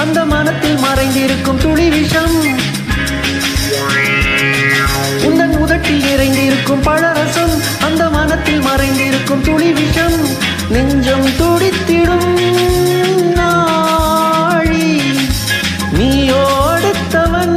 அந்த மனத்தில் மறைந்திருக்கும் துளி விஷம். உந்தன் உதட்டில் நிறைந்திருக்கும் பழரசம் அந்த மனத்தில் மறைந்திருக்கும் துளி விஷம் நெஞ்சம் துடித்திடும் நாழி நீயோடுத்தவன்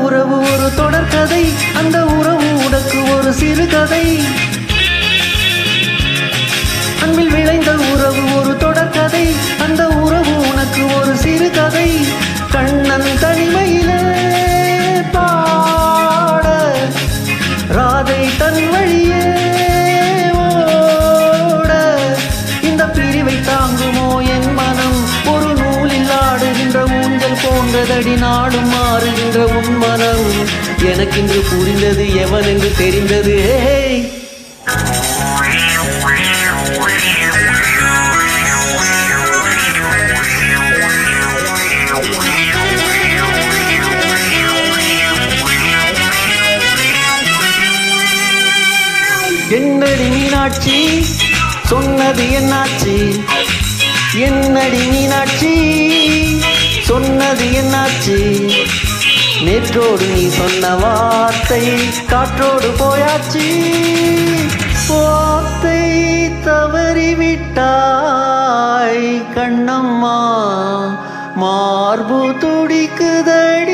உறவு ஒரு தொடர்கதை அந்த உறவு உனக்கு ஒரு சிறுகதை அன்பில் விளைந்த உறவு ஒரு தொடர்கதை அந்த உறவு உனக்கு ஒரு சிறுகதை கண்ணன் தனிமை ஊஞ்சல் நாடும் மாறுகின்ற உன் மனம். எனக்கின்று புரிந்தது எவன் என்று தெரிந்தது? ஏய். என்னடி மீனாட்சி? சொன்னது என்னாச்சு? என்னடி மீனாட்சி? என்னாச்சு? நேற்றோடு நீ சொன்ன வார்த்தை காற்றோடு போயாச்சு. வார்த்தை தவறிவிட்டாய் கண்ணம்மா. மார்பு துடிக்குதடி